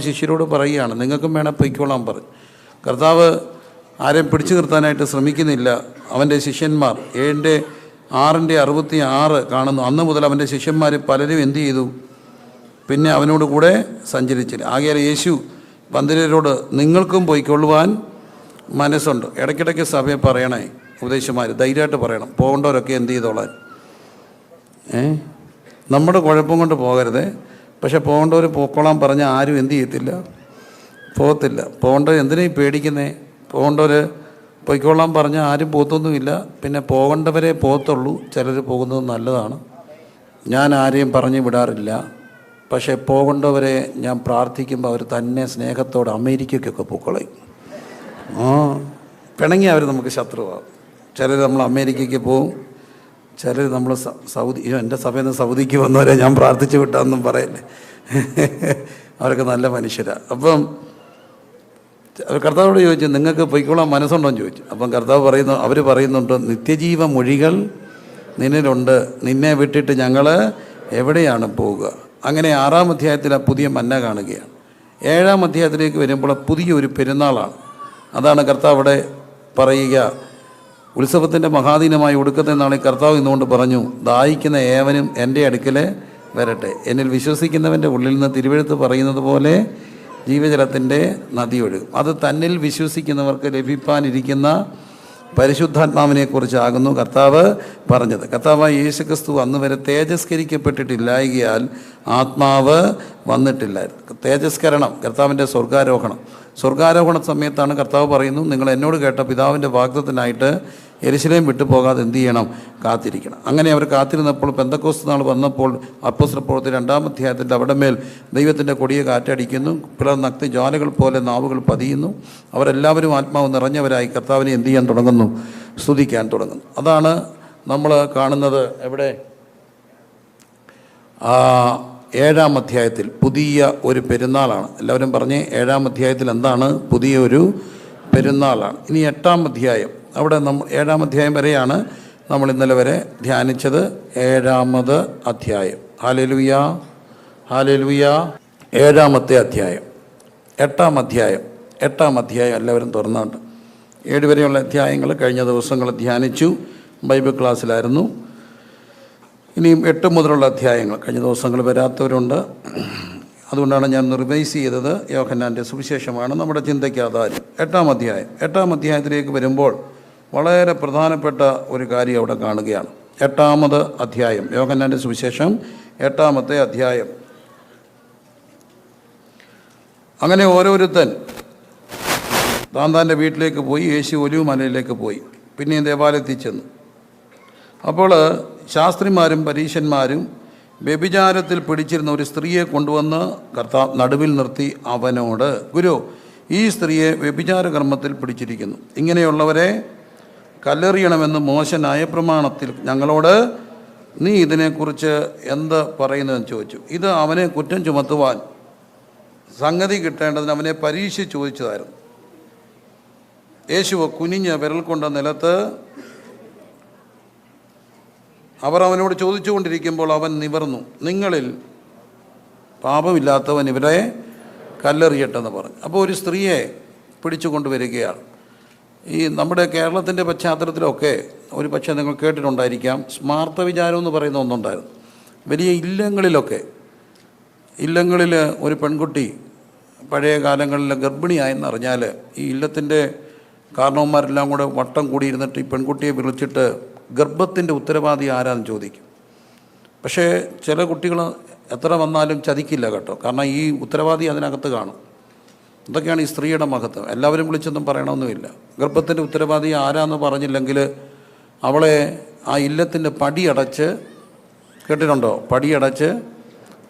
ശിഷ്യരോട് പറയുകയാണ് നിങ്ങൾക്കും വേണം പൊയ്ക്കോളാൻ പറഞ്ഞു. കർത്താവ് ആരെയും പിടിച്ചു നിർത്താനായിട്ട് ശ്രമിക്കുന്നില്ല. അവന്റെ ശിഷ്യന്മാർ ഏഴിന്റെ ആറിന്റെ അറുപത്തി ആറ് കാണുന്നു. അന്ന് മുതൽ അവന്റെ ശിഷ്യന്മാർ പലരും എന്ത് ചെയ്തു? പിന്നെ അവനോട് കൂടെ സഞ്ചരിച്ചില്ല. ആകയാൽ യേശു പന്തിരരോട് നിങ്ങൾക്കും പോയിക്കൊള്ളുവാൻ മനസ്സുണ്ട്. ഇടയ്ക്കിടയ്ക്ക് സഭയെ പറയണേ ഉപദേശന്മാർ ധൈര്യമായിട്ട് പറയണം. പോകേണ്ടവരൊക്കെ എന്ത് ചെയ്തോളാൻ? ഏ? നമ്മുടെ കുഴപ്പം കൊണ്ട് പോകരുത്. പക്ഷെ പോകേണ്ടവർ പോക്കോളാൻ പറഞ്ഞാൽ ആരും എന്തു ചെയ്യത്തില്ല. പോകത്തില്ല. പോകേണ്ടവർ എന്തിനാ പേടിക്കുന്നേ? പോകേണ്ടവർ പൊയ്ക്കോളാൻ പറഞ്ഞാൽ ആരും പോത്തൊന്നുമില്ല പിന്നെ പോകേണ്ടവരെ പോകത്തുള്ളൂ. ചിലർ പോകുന്നത് നല്ലതാണ്. ഞാൻ ആരെയും പറഞ്ഞു വിടാറില്ല. പക്ഷേ പോകേണ്ടവരെ ഞാൻ പ്രാർത്ഥിക്കുമ്പോൾ അവർ തന്നെ സ്നേഹത്തോടെ അമേരിക്കയ്ക്കൊക്കെ പൊക്കളയും. ആ പിണങ്ങി അവർ നമുക്ക് ശത്രുവാകും ചിലർ നമ്മൾ അമേരിക്കയ്ക്ക് പോവും. ചിലർ നമ്മൾ സൗദി എന്റെ സഭയിൽ നിന്ന് സൗദിക്ക് വന്നവരെ ഞാൻ പ്രാർത്ഥിച്ചു വിട്ടാന്നും പറയല്ലേ? അവരൊക്കെ നല്ല മനുഷ്യരാണ് അപ്പം കർത്താവോട് ചോദിച്ചു നിങ്ങൾക്ക് പൊയ്ക്കോളാൻ മനസ്സുണ്ടോ? എന്ന് ചോദിച്ചു. അപ്പം കർത്താവ് പറയുന്നു അവർ പറയുന്നുണ്ട് നിത്യജീവ മൊഴികൾ നിന്നിലുണ്ട്. നിന്നെ വിട്ടിട്ട് ഞങ്ങൾ എവിടെയാണ് പോവുക? അങ്ങനെ ആറാം അധ്യായത്തിൽ ആ പുതിയ മന്ന കാണുകയാണ്. ഏഴാം അധ്യായത്തിലേക്ക് വരുമ്പോൾ പുതിയൊരു പെരുന്നാളാണ്. അതാണ് കർത്താവ് അവിടെ പറയുക ഉത്സവത്തിന്റെ മഹാദീനമായ ഒടുക്കത്തെ നാളെ കർത്താവ് ഇന്നുകൊണ്ട് പറഞ്ഞു ദാഹിക്കുന്ന ഏവനും എന്റെ അടുക്കൽ വരട്ടെ. എന്നിൽ വിശ്വസിക്കുന്നവന്റെ ഉള്ളിൽ നിന്ന് തിരുവെഴുത്ത് പറയുന്നത് പോലെ ജീവജലത്തിന്റെ നദിയൊഴുകും അത് തന്നിൽ വിശ്വസിക്കുന്നവർക്ക് ലഭിപ്പാനിരിക്കുന്ന പരിശുദ്ധാത്മാവിനെക്കുറിച്ചാകുന്നു കർത്താവ് പറഞ്ഞത്. കർത്താവായ യേശുക്രിസ്തു അന്ന് വരെ തേജസ്കരിക്കപ്പെട്ടിട്ടില്ലായകയാൽ ആത്മാവ് വന്നിട്ടില്ലായിരുന്നു തേജസ്കരണം കർത്താവിന്റെ സ്വർഗാരോഹണം. സ്വർഗാരോഹണ സമയത്താണ് കർത്താവ് പറയുന്നു നിങ്ങൾ എന്നോട് കേട്ട പിതാവിന്റെ വാഗ്ദത്തിനായിട്ട് എരിശിലേം വിട്ടു പോകാതെ എന്ത് ചെയ്യണം? കാത്തിരിക്കണം. അങ്ങനെ അവർ കാത്തിരുന്നപ്പോൾ പെന്തക്കോസ് നാൾ വന്നപ്പോൾ അപ്പോസ്ത്രപ്പുറത്ത് രണ്ടാം അധ്യായത്തിന്റെ അവിടെ മേൽ ദൈവത്തിന്റെ കൊടിയ കാറ്റടിക്കുന്നു പിളർ നക്തി ജ്വാലകൾ പോലെ നാവുകൾ പതിയുന്നു. അവരെല്ലാവരും ആത്മാവ് നിറഞ്ഞവരായി കർത്താവിനെ എന്ത് ചെയ്യാൻ തുടങ്ങുന്നു? സ്തുതിക്കാൻ തുടങ്ങുന്നു. അതാണ് നമ്മൾ കാണുന്നത് എവിടെ? ഏഴാം അധ്യായത്തിൽ പുതിയ ഒരു പെരുന്നാളാണ്. എല്ലാവരും പറഞ്ഞ് ഏഴാം അധ്യായത്തിൽ എന്താണ്? പുതിയ ഒരു പെരുന്നാളാണ്. ഇനി എട്ടാം അധ്യായം. അവിടെ നമ്മൾ ഏഴാം അധ്യായം വരെയാണ് നമ്മൾ ഇന്നലെ വരെ ധ്യാനിച്ചത് ഏഴാമത് അധ്യായം. ഹാലലുയ ഹാലലുയ. ഏഴാമത്തെ അധ്യായം. എട്ടാം അധ്യായം. എട്ടാം അധ്യായം എല്ലാവരും തുറന്നുണ്ട്. ഏഴുവരെയുള്ള അധ്യായങ്ങൾ കഴിഞ്ഞ ദിവസങ്ങൾ ധ്യാനിച്ചു. ബൈബിൾ ക്ലാസ്സിലായിരുന്നു. ഇനിയും എട്ട് മുതലുള്ള അധ്യായങ്ങൾ. കഴിഞ്ഞ ദിവസങ്ങൾ വരാത്തവരുണ്ട്. അതുകൊണ്ടാണ് ഞാൻ റിവൈസ് ചെയ്തത് യോഹന്നാന്റെ സുവിശേഷമാണ് നമ്മുടെ ചിന്തയ്ക്ക് ആധാരം എട്ടാം അധ്യായം. എട്ടാം അധ്യായത്തിലേക്ക് വരുമ്പോൾ വളരെ പ്രധാനപ്പെട്ട ഒരു കാര്യം അവിടെ കാണുകയാണ്. എട്ടാമത് അധ്യായം. യോഹന്നാന്റെ സുവിശേഷം എട്ടാമത്തെ അധ്യായം. അങ്ങനെ ഓരോരുത്തൻ താൻ താന്റെ വീട്ടിലേക്ക് പോയി യേശു ഒലിവ് മലയിലേക്ക് പോയി. പിന്നെയും ദേവാലയത്തിൽ ചെന്നു. അപ്പോൾ ശാസ്ത്രിമാരും പരീശന്മാരും വ്യഭിചാരത്തിൽ പിടിച്ചിരുന്ന ഒരു സ്ത്രീയെ കൊണ്ടുവന്ന് കർത്താവ് നടുവിൽ നിർത്തി അവനോട് ഗുരു ഈ സ്ത്രീയെ വ്യഭിചാര കർമ്മത്തിൽ പിടിച്ചിരിക്കുന്നു. ഇങ്ങനെയുള്ളവരെ കല്ലെറിയണമെന്ന് മോശനായ പ്രമാണത്തിൽ ഞങ്ങളോട് നീ ഇതിനെക്കുറിച്ച് എന്ത് പറയുന്നതെന്ന് ചോദിച്ചു. ഇത് അവനെ കുറ്റം ചുമത്തുവാൻ സംഗതി കിട്ടേണ്ടതിന് അവനെ പരീക്ഷ ചോദിച്ചതായിരുന്നു. യേശുവ കുനിഞ്ഞ് വിരൽ കൊണ്ട നിലത്ത് അവർ അവനോട് ചോദിച്ചുകൊണ്ടിരിക്കുമ്പോൾ അവൻ നിവർന്നു. നിങ്ങളിൽ പാപമില്ലാത്തവൻ ഇവരെ കല്ലെറിയട്ടെന്ന് പറഞ്ഞു. അപ്പോൾ ഒരു സ്ത്രീയെ പിടിച്ചു കൊണ്ടുവരികയാണ് ഈ നമ്മുടെ കേരളത്തിന്റെ പശ്ചാത്തലത്തിലൊക്കെ ഒരു പക്ഷേ നിങ്ങൾ കേട്ടിട്ടുണ്ടായിരിക്കാം സ്മാർത്ഥ വിചാരം എന്ന് പറയുന്ന ഒന്നുണ്ടായിരുന്നു. വലിയ ഇല്ലങ്ങളിലൊക്കെ ഇല്ലങ്ങളിൽ ഒരു പെൺകുട്ടി പഴയ കാലങ്ങളിൽ ഗർഭിണിയായെന്ന് അറിഞ്ഞാൽ ഈ ഇല്ലത്തിന്റെ കാരണവന്മാരെല്ലാം കൂടെ വട്ടം കൂടിയിരുന്നിട്ട് ഈ പെൺകുട്ടിയെ വിളിച്ചിട്ട് ഗർഭത്തിന്റെ ഉത്തരവാദി ആരാന്ന് ചോദിക്കും. പക്ഷേ ചില കുട്ടികൾ എത്ര വന്നാലും ചതിക്കില്ല കേട്ടോ. കാരണം ഈ ഉത്തരവാദി അതിനകത്ത് കാണും. ഇതൊക്കെയാണ് ഈ സ്ത്രീയുടെ മഹത്വം. എല്ലാവരും വിളിച്ചൊന്നും പറയണമെന്നുമില്ല. ഗർഭത്തിന്റെ ഉത്തരവാദി ആരാന്ന് പറഞ്ഞില്ലെങ്കിൽ അവളെ ആ ഇല്ലത്തിന്റെ പടിയടച്ച് കേട്ടിട്ടുണ്ടോ? പടിയടച്ച്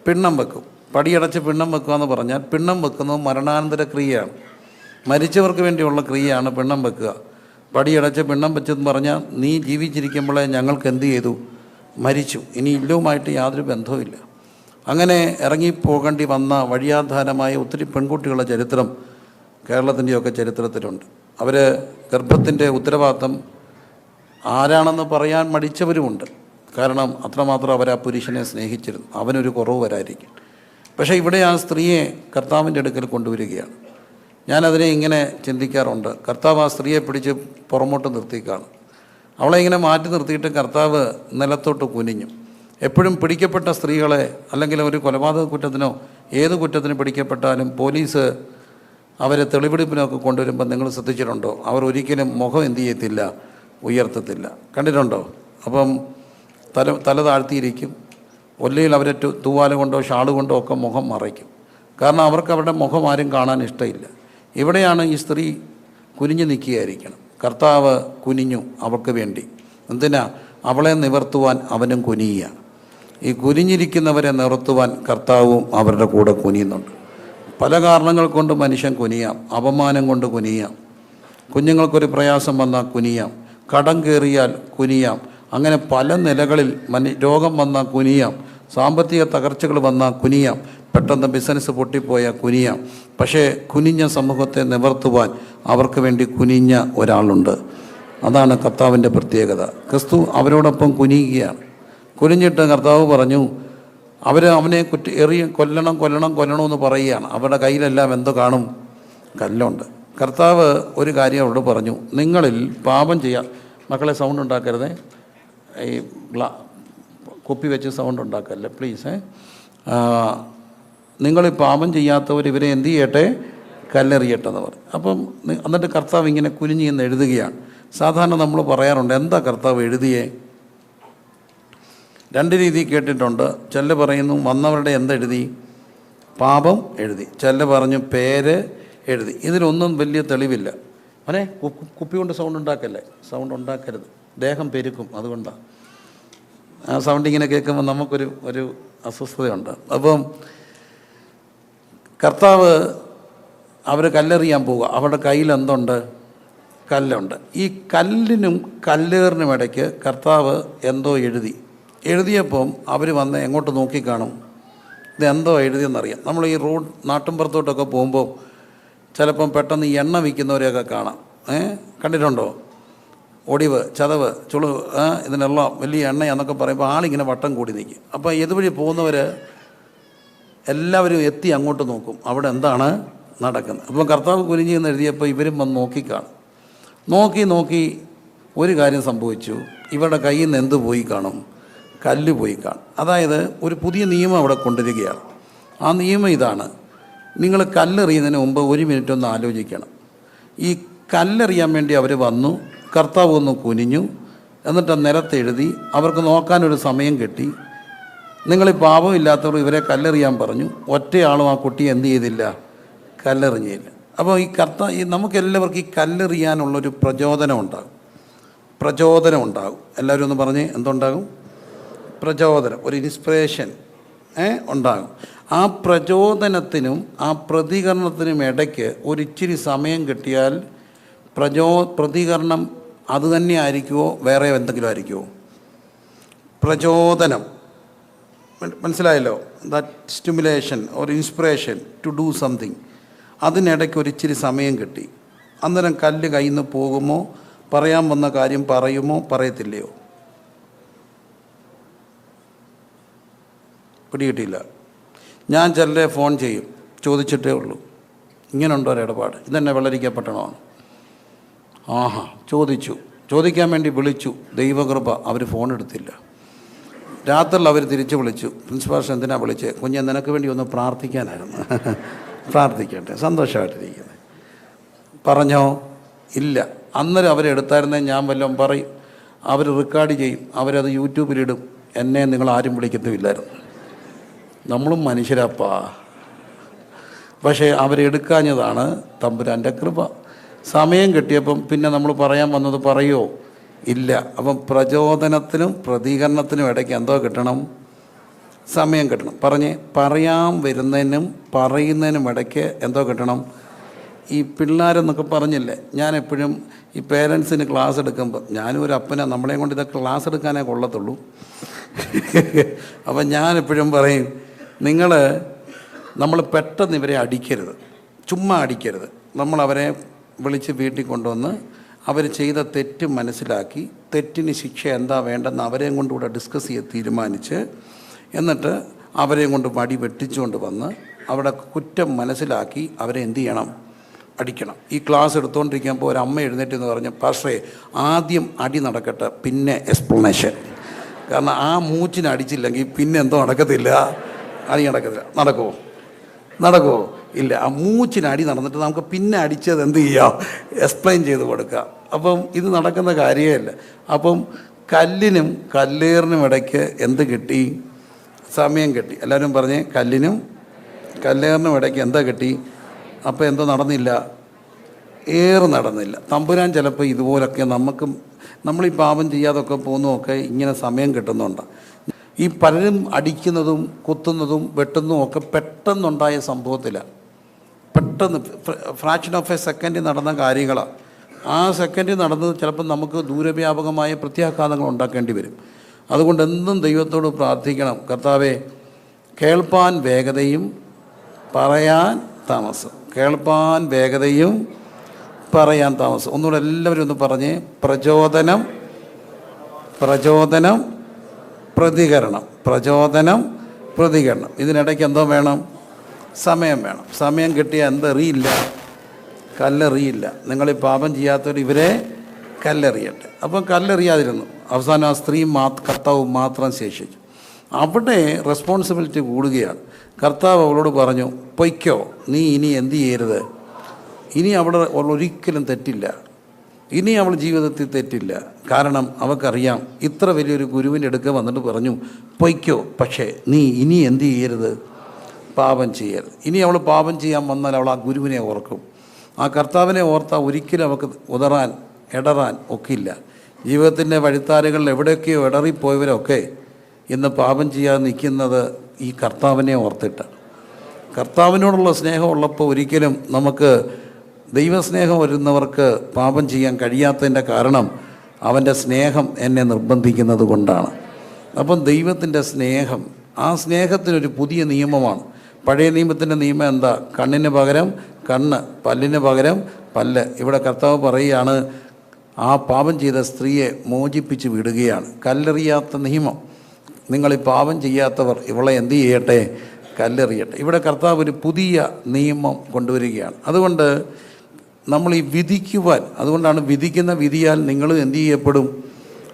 പിണ്ണം വെക്കും. പടിയടച്ച് പിണ്ണം വെക്കുക എന്ന് പറഞ്ഞാൽ പിണ്ണം വെക്കുന്നത് മരണാനന്തര ക്രിയയാണ്. മരിച്ചവർക്ക് വേണ്ടിയുള്ള ക്രിയയാണ് പിണ്ണം വെക്കുക. പടിയടച്ച് പിണ്ണം വെച്ചെന്ന് പറഞ്ഞാൽ നീ ജീവിച്ചിരിക്കുമ്പോഴേ ഞങ്ങൾക്ക് എന്ത് ചെയ്തു? മരിച്ചു. ഇനി ഇല്ലവുമായിട്ട് യാതൊരു ബന്ധവുമില്ല. അങ്ങനെ ഇറങ്ങിപ്പോകേണ്ടി വന്ന വഴിയാധാരമായ ഒത്തിരി പെൺകുട്ടികളുടെ ചരിത്രം കേരളത്തിന്റെയൊക്കെ ചരിത്രത്തിലുണ്ട്. അവർ ഗർഭത്തിന്റെ ഉത്തരവാദിത്തം ആരാണെന്ന് പറയാൻ മടിച്ചവരുമുണ്ട്. കാരണം അത്രമാത്രം അവർ ആ പുരുഷനെ സ്നേഹിച്ചിരുന്നു. അവനൊരു കുറവ് വരായിരിക്കും പക്ഷേ ഇവിടെ ആ സ്ത്രീയെ കർത്താവിന്റെ അടുക്കൽ കൊണ്ടുവരികയാണ്. ഞാനതിനെ ഇങ്ങനെ ചിന്തിക്കാറുണ്ട്. കർത്താവ് ആ സ്ത്രീയെ പിടിച്ച് പുറമോട്ട് നിർത്തിക്കാണ്. അവളെ ഇങ്ങനെ മാറ്റി നിർത്തിയിട്ട് കർത്താവ് നിലത്തോട്ട് കുനിഞ്ഞു. എപ്പോഴും പിടിക്കപ്പെട്ട സ്ത്രീകളെ അല്ലെങ്കിൽ ഒരു കൊലപാതക കുറ്റത്തിനോ ഏത് കുറ്റത്തിന് പിടിക്കപ്പെട്ടാലും പോലീസ് അവരെ തെളിവെടുപ്പിനൊക്കെ കൊണ്ടുവരുമ്പോൾ നിങ്ങൾ ശ്രദ്ധിച്ചിട്ടുണ്ടോ? അവർ ഒരിക്കലും മുഖം എന്ത് ചെയ്യത്തില്ല ഉയർത്തത്തില്ല. കണ്ടിട്ടുണ്ടോ? അപ്പം തല തല താഴ്ത്തിയിരിക്കും. ഒല്ലയിൽ അവരെ തൂവാല കൊണ്ടോ ഷാൾ കൊണ്ടോ ഒക്കെ മുഖം മറയ്ക്കും. കാരണം അവർക്ക് അവരുടെ മുഖം ആരും കാണാൻ ഇഷ്ടമില്ല. ഇവിടെയാണ് ഈ സ്ത്രീ കുനിഞ്ഞു നിൽക്കുകയായിരിക്കണം. കർത്താവ് കുനിഞ്ഞു അവൾക്ക് വേണ്ടി. എന്തിനാ? അവളെ നിവർത്തുവാൻ അവനും കുനിയുക. ഈ കുനിഞ്ഞിരിക്കുന്നവരെ നിവർത്തുവാൻ കർത്താവും അവരുടെ കൂടെ കുനിയുന്നുണ്ട്. പല കാരണങ്ങൾ കൊണ്ട് മനുഷ്യൻ കുനിയാം. അപമാനം കൊണ്ട് കുനിയാം. കുഞ്ഞുങ്ങൾക്കൊരു പ്രയാസം വന്നാൽ കുനിയാം. കടം കയറിയാൽ കുനിയാം. അങ്ങനെ പല നിലകളിൽ മനു രോഗം വന്നാൽ കുനിയാം. സാമ്പത്തിക തകർച്ചകൾ വന്നാൽ കുനിയാം. പെട്ടെന്ന് ബിസിനസ് പൊട്ടിപ്പോയ കുനിയാം. പക്ഷേ കുനിഞ്ഞ സമൂഹത്തെ നിവർത്തുവാൻ അവർക്ക് വേണ്ടി കുനിഞ്ഞ ഒരാളുണ്ട്. അതാണ് കർത്താവിന്റെ പ്രത്യേകത. ക്രിസ്തു അവരോടൊപ്പം കുനിയുകയാണ്. കുനിഞ്ഞിട്ട് കർത്താവ് പറഞ്ഞു അവർ അവനെ കുറ്റി എറിയ കൊല്ലണം കൊല്ലണം കൊല്ലണമെന്ന് പറയുകയാണ്. അവരുടെ കയ്യിലെല്ലാം എന്തോ കാണും? കല്ലുണ്ട്. കർത്താവ് ഒരു കാര്യം അവരോട് പറഞ്ഞു നിങ്ങളിൽ പാപം ചെയ്യാം മക്കളെ സൗണ്ട് ഉണ്ടാക്കരുതേ. ഈ കുപ്പി വെച്ച് സൗണ്ട് ഉണ്ടാക്കല്ലേ പ്ലീസ് നിങ്ങൾ പാപം ചെയ്യാത്തവർ ഇവരെ എന്ത് ചെയ്യട്ടെ? കല്ലെറിയട്ടെ എന്ന് പറയും അപ്പം എന്നിട്ട് കർത്താവ് ഇങ്ങനെ കുനിഞ്ഞ് എന്ന് എഴുതുകയാണ്. സാധാരണ നമ്മൾ പറയാറുണ്ട് എന്താ കർത്താവ് എഴുതിയേ? രണ്ട് രീതി കേട്ടിട്ടുണ്ട്. ചില പറയുന്നു വന്നവരുടെ എന്തെഴുതി പാപം എഴുതി. ചില പറഞ്ഞു പേര് എഴുതി. ഇതിലൊന്നും വലിയ തെളിവില്ല. അവനെ കുപ്പി കൊണ്ട് സൗണ്ട് ഉണ്ടാക്കല്ലേ? സൗണ്ട് ഉണ്ടാക്കരുത്. ദേഹം പെരുക്കും അതുകൊണ്ടാണ് ആ സൗണ്ട് ഇങ്ങനെ കേൾക്കുമ്പോൾ നമുക്കൊരു ഒരു അസ്വസ്ഥതയുണ്ട്. അപ്പം കർത്താവ് അവർ കല്ലെറിയാൻ പോവുക. അവരുടെ കയ്യിൽ എന്തുണ്ട്? കല്ലുണ്ട്. ഈ കല്ലിനും കല്ലേറിനും ഇടയ്ക്ക് കർത്താവ് എന്തോ എഴുതി. എഴുതിയപ്പം അവർ വന്ന് എങ്ങോട്ട് നോക്കിക്കാണും? ഇതെന്തോ എഴുതിയെന്നറിയാം. നമ്മൾ ഈ റോഡ് നാട്ടിൻപുറത്തോട്ടൊക്കെ പോകുമ്പോൾ ചിലപ്പം പെട്ടെന്ന് എണ്ണ വിൽക്കുന്നവരെയൊക്കെ കാണാം. ഏ? കണ്ടിട്ടുണ്ടോ? ഒടിവ് ചതവ് ചുളിവ് ഇതിനെല്ലാം വലിയ എണ്ണയാന്നൊക്കെ പറയുമ്പോൾ ആളിങ്ങനെ വട്ടം കൂടി നിൽക്കും അപ്പോൾ ഇതുവഴി പോകുന്നവർ എല്ലാവരും എത്തി അങ്ങോട്ട് നോക്കും. അവിടെ എന്താണ് നടക്കുന്നത്? അപ്പം കർത്താവ് കുരിഞ്ഞി എന്ന് എഴുതിയപ്പോൾ ഇവരും വന്ന് നോക്കിക്കാണും. നോക്കി നോക്കി ഒരു കാര്യം സംഭവിച്ചു. ഇവരുടെ കയ്യിൽ നിന്ന് എന്ത് പോയി കാണും? കല്ല് പോയി കാണും. അതായത് ഒരു പുതിയ നിയമം അവിടെ കൊണ്ടുവരികയാണ്. ആ നിയമം ഇതാണ്. നിങ്ങൾ കല്ലെറിയുന്നതിന് മുമ്പ് ഒരു മിനിറ്റ് ഒന്ന് ആലോചിക്കണം. ഈ കല്ലെറിയാൻ വേണ്ടി അവർ വന്നു. കർത്താവ് ഒന്ന് കുനിഞ്ഞു. എന്നിട്ട് നിലത്തെഴുതി. അവർക്ക് നോക്കാനൊരു സമയം കിട്ടി. നിങ്ങൾ ഈ പാപമില്ലാത്തവർ ഇവരെ കല്ലെറിയാൻ പറഞ്ഞു. ഒറ്റയാളും ആ കുട്ടി എന്ത് ചെയ്തില്ല? കല്ലെറിഞ്ഞില്ല. അപ്പോൾ ഈ കർത്ത ഈ നമുക്കെല്ലാവർക്കും ഈ കല്ലെറിയാനുള്ളൊരു പ്രചോദനം ഉണ്ടാകും. പ്രചോദനം ഉണ്ടാകും. എല്ലാവരും ഒന്ന് പറഞ്ഞ് എന്തുണ്ടാകും? പ്രചോദനം ഒരു ഇൻസ്പിറേഷൻ ഉണ്ടാകും. ആ പ്രചോദനത്തിനും ആ പ്രതികരണത്തിനും ഇടയ്ക്ക് ഒരിച്ചിരി സമയം കിട്ടിയാൽ പ്രചോ പ്രതികരണം അതുതന്നെ ആയിരിക്കുമോ വേറെ എന്തെങ്കിലും ആയിരിക്കുമോ പ്രചോദനം. മനസ്സിലായല്ലോ? That stimulation or inspiration to do something അതിനിടയ്ക്ക് ഒരിച്ചിരി സമയം കിട്ടി. അന്നേരം കല്ല് കയ്യിൽ നിന്ന് പോകുമോ? പറയാൻ വന്ന കാര്യം പറയുമോ? പറയത്തില്ലയോ? പിടികിട്ടിയില്ല. ഞാൻ ചിലരെ ഫോൺ ചെയ്യും. ചോദിച്ചിട്ടേ ഉള്ളൂ. ഇങ്ങനെയുണ്ടോ ഒരു ഇടപാട്? ഇതെന്നെ വെള്ളരിക്കപ്പെട്ടണമാണ്. ആഹാ ചോദിച്ചു. ചോദിക്കാൻ വേണ്ടി വിളിച്ചു. ദൈവകൃപ അവർ ഫോൺ എടുത്തില്ല. രാത്രിയിൽ അവർ തിരിച്ചു വിളിച്ചു. പ്രിൻസിപ്പാൾ എന്തിനാ വിളിച്ചത് കുഞ്ഞെ നിനക്ക് വേണ്ടി ഒന്ന് പ്രാർത്ഥിക്കാനായിരുന്നു. പ്രാർത്ഥിക്കട്ടെ. സന്തോഷമായിട്ടിരിക്കുന്നത് പറഞ്ഞോ? ഇല്ല. അന്നേരം അവരെടുത്തായിരുന്നേ ഞാൻ വല്ലതും പറയും. അവർ റെക്കോർഡ് ചെയ്യും. അവരത് യൂട്യൂബിലിടും എന്നെ നിങ്ങൾ ആരും വിളിക്കത്തുമില്ലായിരുന്നു. നമ്മളും മനുഷ്യരപ്പാ. പക്ഷേ അവരെടുക്കാഞ്ഞതാണ് തമ്പുരാന്റെ കൃപ. സമയം കിട്ടിയപ്പം പിന്നെ നമ്മൾ പറയാൻ വന്നത് പറയോ? ഇല്ല. അപ്പം പ്രചോദനത്തിനും പ്രതികരണത്തിനും ഇടയ്ക്ക് എന്തോ കിട്ടണം? സമയം കിട്ടണം. പറഞ്ഞേ പറയാൻ വരുന്നതിനും പറയുന്നതിനും ഇടയ്ക്ക് എന്തോ കിട്ടണം? ഈ പിള്ളേരെന്നൊക്കെ പറഞ്ഞില്ലേ? ഞാൻ എപ്പോഴും ഈ പേരൻസിന് ക്ലാസ് എടുക്കുമ്പോൾ ഞാനും ഒരു അപ്പനെ നമ്മളെയും കൊണ്ട് ഇതൊക്കെ ക്ലാസ് എടുക്കാനേ കൊള്ളത്തുള്ളൂ. അപ്പം ഞാൻ എപ്പോഴും പറയും നിങ്ങൾ നമ്മൾ പെട്ടെന്ന് ഇവരെ അടിക്കരുത്. ചുമ്മാ അടിക്കരുത്. നമ്മളവരെ വിളിച്ച് വീട്ടിൽ കൊണ്ടുവന്ന് അവർ ചെയ്ത തെറ്റ് മനസ്സിലാക്കി തെറ്റിന് ശിക്ഷ എന്താ വേണ്ടെന്ന് അവരെയും കൊണ്ടുകൂടെ ഡിസ്കസ് ചെയ്ത് തീരുമാനിച്ച് എന്നിട്ട് അവരെയും കൊണ്ട് വടി വെട്ടിച്ചുകൊണ്ട് വന്ന് അവിടെ കുറ്റം മനസ്സിലാക്കി അവരെ എന്ത് ചെയ്യണം? അടിക്കണം. ഈ ക്ലാസ് എടുത്തുകൊണ്ടിരിക്കുമ്പോൾ ഒരു അമ്മ എഴുന്നേറ്റ് എന്ന് പറഞ്ഞ് പക്ഷേ ആദ്യം അടി നടക്കട്ടെ പിന്നെ എക്സ്പ്ലനേഷൻ കാരണം ആ മൂച്ചിനെ അടിച്ചില്ലെങ്കിൽ പിന്നെ എന്തോ നടക്കത്തില്ല. അടി നടക്കത്തില്ല. നടക്കുമോ നടക്കുമോ ഇല്ല ആ മൂച്ചിന് അടി നടന്നിട്ട് നമുക്ക് പിന്നെ അടിച്ചത് എന്ത് ചെയ്യാം? എക്സ്പ്ലെയിൻ ചെയ്ത് കൊടുക്കുക അപ്പം ഇത് നടക്കുന്ന കാര്യമല്ല അപ്പം കല്ലിനും കല്ലേറിനും ഇടയ്ക്ക് എന്ത് കിട്ടി? സമയം കിട്ടി. എല്ലാവരും പറഞ്ഞ് കല്ലിനും കല്ലേറിനും ഇടയ്ക്ക് എന്താ കിട്ടി? അപ്പോൾ എന്തോ നടന്നില്ല. ഏറെ നടന്നില്ല. തമ്പുരാൻ ചിലപ്പോൾ ഇതുപോലൊക്കെ നമുക്കും നമ്മൾ ഈ പാപം ചെയ്യാതൊക്കെ പോകുന്നതൊക്കെ ഇങ്ങനെ സമയം കിട്ടുന്നുണ്ട്. ഈ പലരും അടിക്കുന്നതും കുത്തുന്നതും വെട്ടുന്നതും ഒക്കെ പെട്ടെന്നുണ്ടായ സംഭവത്തിലാണ്. പെട്ടെന്ന് ഫ്രാക്ഷൻ ഓഫ് എ സെക്കൻഡിൽ നടന്ന കാര്യങ്ങളാണ് ആ സെക്കൻഡിൽ നടന്നത് ചിലപ്പോൾ നമുക്ക് ദൂരവ്യാപകമായ പ്രത്യാഘാതങ്ങൾ ഉണ്ടാക്കേണ്ടി വരും. അതുകൊണ്ട് എന്നും ദൈവത്തോട് പ്രാർത്ഥിക്കണം. കർത്താവെ കേൾപ്പാൻ വേഗതയും പറയാൻ താമസം. കേൾപ്പാൻ വേഗതയും പറയാൻ താമസം. ഒന്നുകൂടെ എല്ലാവരും ഒന്ന് പറഞ്ഞ് പ്രചോദനം പ്രചോദനം പ്രതികരണം. പ്രചോദനം പ്രതികരണം. ഇതിനിടയ്ക്ക് എന്തോ വേണം? സമയം വേണം. സമയം കിട്ടിയാൽ എന്തെറിയില്ല കല്ലെറിയില്ല. നിങ്ങൾ ഈ പാപം ചെയ്യാത്തവർ ഇവരെ കല്ലെറിയട്ടെ. അപ്പം കല്ലെറിയാതിരുന്നു. അവസാനം ആ സ്ത്രീ മാത് കർത്താവ് മാത്രം ശേഷിച്ചു. അവിടെ റെസ്പോൺസിബിലിറ്റി കൂടുകയാണ്. കർത്താവ് അവളോട് പറഞ്ഞു പൊയ്ക്കോ നീ ഇനി എന്ത് ചെയ്യരുത്? ഇനി അവിടെ ഒരിക്കലും തെറ്റില്ല. ഇനി അവൾ ജീവിതത്തിൽ തെറ്റില്ല. കാരണം അവൾക്കറിയാം ഇത്ര വലിയൊരു ഗുരുവിന്റെ അടുക്ക വന്നിട്ട് പറഞ്ഞു പൊയ്ക്കോ പക്ഷേ നീ ഇനി എന്ത് ചെയ്യരുത്? പാപം ചെയ്യരുത്. ഇനി അവൾ പാപം ചെയ്യാൻ വന്നാൽ അവൾ ആ ഗുരുവിനെ ഓർക്കും. ആ കർത്താവിനെ ഓർത്താൽ ഒരിക്കലും അവൾക്ക് ഉതറാൻ ഇടറാൻ ഒക്കില്ല. ജീവിതത്തിന്റെ വഴിത്താരകളിൽ എവിടെയൊക്കെയോ ഇടറിപ്പോയവരൊക്കെ ഇന്ന് പാപം ചെയ്യാതെ നിൽക്കുന്നത് ഈ കർത്താവിനെ ഓർത്തിട്ട്. കർത്താവിനോടുള്ള സ്നേഹമുള്ളപ്പോൾ ഒരിക്കലും നമുക്ക് ദൈവസ്നേഹം വരുന്നവർക്ക് പാപം ചെയ്യാൻ കഴിയാത്തതിന്റെ കാരണം അവന്റെ സ്നേഹം എന്നെ നിർബന്ധിക്കുന്നത് കൊണ്ടാണ്. അപ്പം ദൈവത്തിന്റെ സ്നേഹം ആ സ്നേഹത്തിനൊരു പുതിയ നിയമമാണ്. പഴയ നിയമത്തിന്റെ നിയമം എന്താ? കണ്ണിന് പകരം കണ്ണ് പല്ലിന് പകരം പല്ല്. ഇവിടെ കർത്താവ് പറയുകയാണ് ആ പാപം ചെയ്ത സ്ത്രീയെ മോചിപ്പിച്ച് വിടുകയാണ്. കല്ലെറിയാത്ത നിയമം. നിങ്ങൾ ഈ പാപം ചെയ്യാത്തവർ ഇവളെ എന്ത് ചെയ്യട്ടെ? കല്ലെറിയട്ടെ. ഇവിടെ കർത്താവ് ഒരു പുതിയ നിയമം കൊണ്ടുവരികയാണ്. അതുകൊണ്ട് നമ്മൾ ഈ വിധിക്കുവാൻ അതുകൊണ്ടാണ് വിധിക്കുന്ന വിധിയാൽ നിങ്ങൾ എന്ത് ചെയ്യപ്പെടും?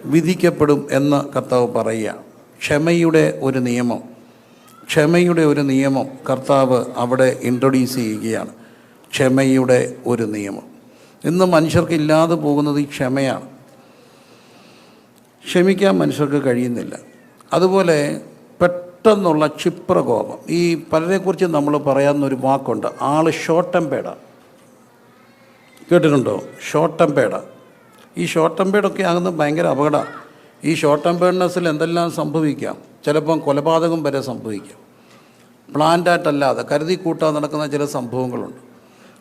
വിധിക്കപ്പെടും എന്ന് കർത്താവ് പറയുക ക്ഷമയുടെ ഒരു നിയമം. ക്ഷമയുടെ ഒരു നിയമം കർത്താവ് അവിടെ ഇൻട്രൊഡ്യൂസ് ചെയ്യുകയാണ്. ക്ഷമയുടെ ഒരു നിയമം. ഇന്ന് മനുഷ്യർക്ക് ഇല്ലാതെ പോകുന്നത് ഈ ക്ഷമയാണ്. ക്ഷമിക്കാൻ മനുഷ്യർക്ക് കഴിയുന്നില്ല. അതുപോലെ പെട്ടെന്നുള്ള ക്ഷിപ്രകോപം. ഈ പലരെക്കുറിച്ച് നമ്മൾ പറയാവുന്ന ഒരു വാക്കുണ്ട്. ആൾ ഷോർട്ട് ടെമ്പേഡാണ് കേട്ടിട്ടുണ്ടോ? ഷോർട്ട് ടെമ്പേഡാണ് ഈ ഷോർട്ട് ടെമ്പേഡൊക്കെ ആകുന്നത് ഭയങ്കര അപകടമാണ്. ഈ ഷോർട്ട് ടെമ്പേർനെസ്സിൽ എന്തെല്ലാം സംഭവിക്കാം? ചിലപ്പം കൊലപാതകം വരെ സംഭവിക്കാം. പ്ലാൻഡായിട്ടല്ലാതെ കരുതി കൂട്ടാൻ നടക്കുന്ന ചില സംഭവങ്ങളുണ്ട്.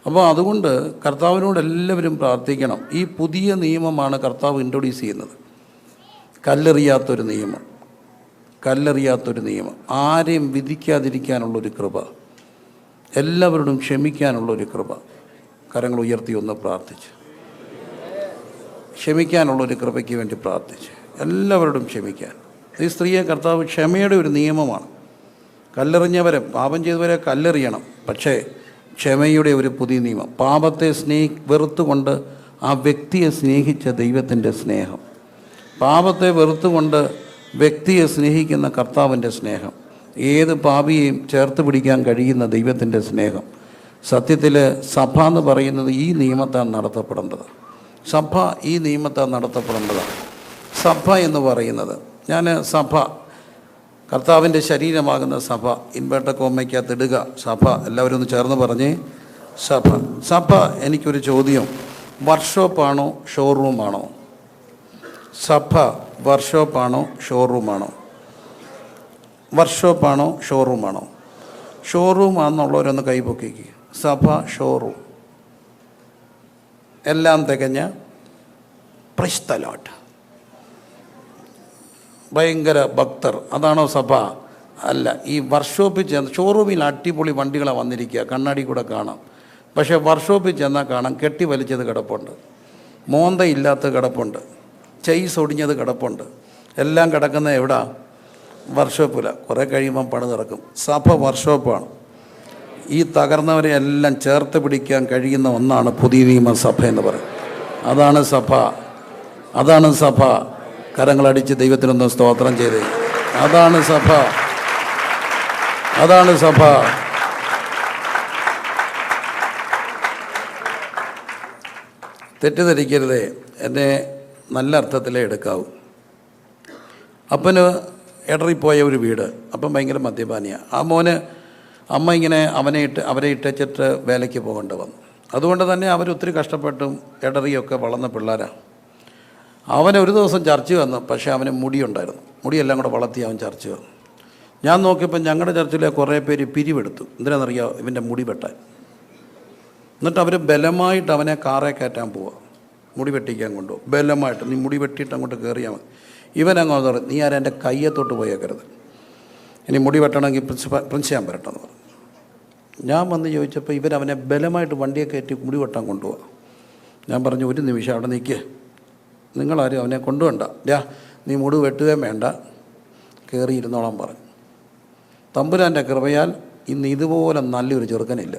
അപ്പോൾ അതുകൊണ്ട് കർത്താവിനോട് എല്ലാവരും പ്രാർത്ഥിക്കണം. ഈ പുതിയ നിയമമാണ് കർത്താവ് ഇൻട്രൊഡ്യൂസ് ചെയ്യുന്നത്. കല്ലെറിയാത്തൊരു നിയമം. കല്ലെറിയാത്തൊരു നിയമം. ആരെയും വിധിക്കാതിരിക്കാനുള്ളൊരു കൃപ. എല്ലാവരോടും ക്ഷമിക്കാനുള്ളൊരു കൃപ. കരങ്ങൾ ഉയർത്തി ഒന്ന് പ്രാർത്ഥിച്ച്. ക്ഷമിക്കാനുള്ളൊരു കൃപയ്ക്ക് വേണ്ടി പ്രാർത്ഥിച്ച്. എല്ലാവരോടും ക്ഷമിക്കാൻ. ഈ സ്ത്രീയെ കർത്താവ് ക്ഷമയുടെ ഒരു നിയമമാണ്. കല്ലെറിഞ്ഞവരെ പാപം ചെയ്തവരെ കല്ലെറിയണം. പക്ഷേ ക്ഷമയുടെ ഒരു പുതിയ നിയമം. പാപത്തെ സ്നേഹി വെറുത്തുകൊണ്ട് ആ വ്യക്തിയെ സ്നേഹിച്ച ദൈവത്തിന്റെ സ്നേഹം. പാപത്തെ വെറുത്തുകൊണ്ട് വ്യക്തിയെ സ്നേഹിക്കുന്ന കർത്താവിന്റെ സ്നേഹം. ഏത് പാപിയെയും ചേർത്ത് പിടിക്കാൻ കഴിയുന്ന ദൈവത്തിന്റെ സ്നേഹം. സത്യത്തിൽ സഭ എന്ന് പറയുന്നത് ഈ നിയമത്താണ് നടത്തപ്പെടേണ്ടത് സഭ ഈ നിയമത്താണ് നടത്തപ്പെടേണ്ടതാണ് സഭ എന്ന് പറയുന്നത് ഞാൻ സഭ കർത്താവിന്റെ ശരീരമാകുന്ന സഭ ഇൻവേർട്ടർ കോമയ്ക്കകത്ത് ഇടുക സഭ എല്ലാവരും ഒന്ന് ചേർന്ന് പറഞ്ഞേ സഭ. സഭ എനിക്കൊരു ചോദ്യം വർക്ക്ഷോപ്പാണോ ഷോറൂമാണോ? സഭ വർക്ക്ഷോപ്പാണോ ഷോറൂമാണോ? വർക്ക്ഷോപ്പാണോ ഷോറൂമാണോ? ഷോറൂമാണെന്നുള്ളവരൊന്ന് കൈപൊക്കിക്കുക സഭ ഷോറൂം. എല്ലാം തികഞ്ഞ പ്രസ്തലോട്ട് ഭയങ്കര ഭക്തർ. അതാണോ സഭ? അല്ല. ഈ വർക്ക്ഷോപ്പിൽ ചെന്ന് ഷോറൂമിൽ അടിപൊളി വണ്ടികളാണ് വന്നിരിക്കുക. കണ്ണാടി കൂടെ കാണാം. പക്ഷേ വർക്ക്ഷോപ്പിൽ ചെന്നാൽ കാണാം. കെട്ടി വലിച്ചത് കിടപ്പുണ്ട്. മോന്തയില്ലാത്ത കിടപ്പുണ്ട്. ചെയ്സ് ഒടിഞ്ഞത് കിടപ്പുണ്ട്. എല്ലാം കിടക്കുന്ന എവിടാ? വർഷോപ്പില കുറേ കഴിയുമ്പം പണി തുറക്കും സഭ വർക്ക്ഷോപ്പാണ്. ഈ തകർന്നവരെ എല്ലാം ചേർത്ത് പിടിക്കാൻ കഴിയുന്ന ഒന്നാണ് പുതിയ നിയമസഭ എന്ന് പറയും അതാണ് സഭ. അതാണ് സഭ. കരങ്ങളടിച്ച് ദൈവത്തിനൊന്ന് സ്തോത്രം ചെയ്ത്. അതാണ് സഭ. അതാണ് സഭ. തെറ്റിദ്ധരിക്കരുതേ. എന്നെ നല്ല അർത്ഥത്തിലേ എടുക്കാവൂ. അപ്പന് ഇടറിപ്പോയ ഒരു വീട്. അപ്പം ഭയങ്കര മദ്യപാനിയാണ് ആ മോന് അമ്മ ഇങ്ങനെ അവനെ ഇട്ട് അവരെ ഇട്ടച്ചിട്ട് വേലയ്ക്ക് പോകേണ്ടി വന്നു. അതുകൊണ്ട് തന്നെ അവരൊത്തിരി കഷ്ടപ്പെട്ടും ഇടറിയൊക്കെ വളർന്ന പിള്ളേരാണ് അവൻ ഒരു ദിവസം ചർച്ച വന്നു പക്ഷേ അവന് മുടിയുണ്ടായിരുന്നു. മുടിയെല്ലാം കൂടെ വളർത്തി അവൻ ചർച്ച വന്നു. ഞാൻ നോക്കിയപ്പോൾ ഞങ്ങളുടെ ചർച്ചിലെ കുറേ പേര് പിരിവെടുത്തു. എന്തിനാണെന്നറിയാമോ ഇവന്റെ മുടി വെട്ടാൻ. എന്നിട്ട് അവർ ബലമായിട്ട് അവനെ കാറേ കയറ്റാൻ പോവുക മുടി വെട്ടിക്കാൻ കൊണ്ടുപോകും. ബലമായിട്ട്. നീ മുടി വെട്ടിയിട്ട് അങ്ങോട്ട് കയറിയാൽ മതി. ഇവൻ അങ്ങോട്ട് പറയും നീ ആരും? എന്റെ കയ്യത്തോട്ട് പോയേക്കരുത് ഇനി മുടി വെട്ടണമെങ്കിൽ പ്രിൻസിപ്പ പ്രിൻസ് ഞാൻ വരട്ടെന്ന് പറഞ്ഞു. ഞാൻ വന്ന് ചോദിച്ചപ്പോൾ ഇവരവനെ ബലമായിട്ട് വണ്ടിയെ കയറ്റി മുടി വെട്ടാൻ കൊണ്ടുപോകാം ഞാൻ പറഞ്ഞു ഒരു നിമിഷം അവിടെ നിൽക്കുക നിങ്ങളാരും അവനെ കൊണ്ടുവണ്ട. ഡാ നീ മുടി വെട്ടുകയും വേണ്ട. കയറി ഇരുന്നോളാൻ പറഞ്ഞു. തമ്പുരാന്റെ കൃപയാൽ ഇന്ന് ഇതുപോലെ നല്ലൊരു ചെറുക്കനില്ല.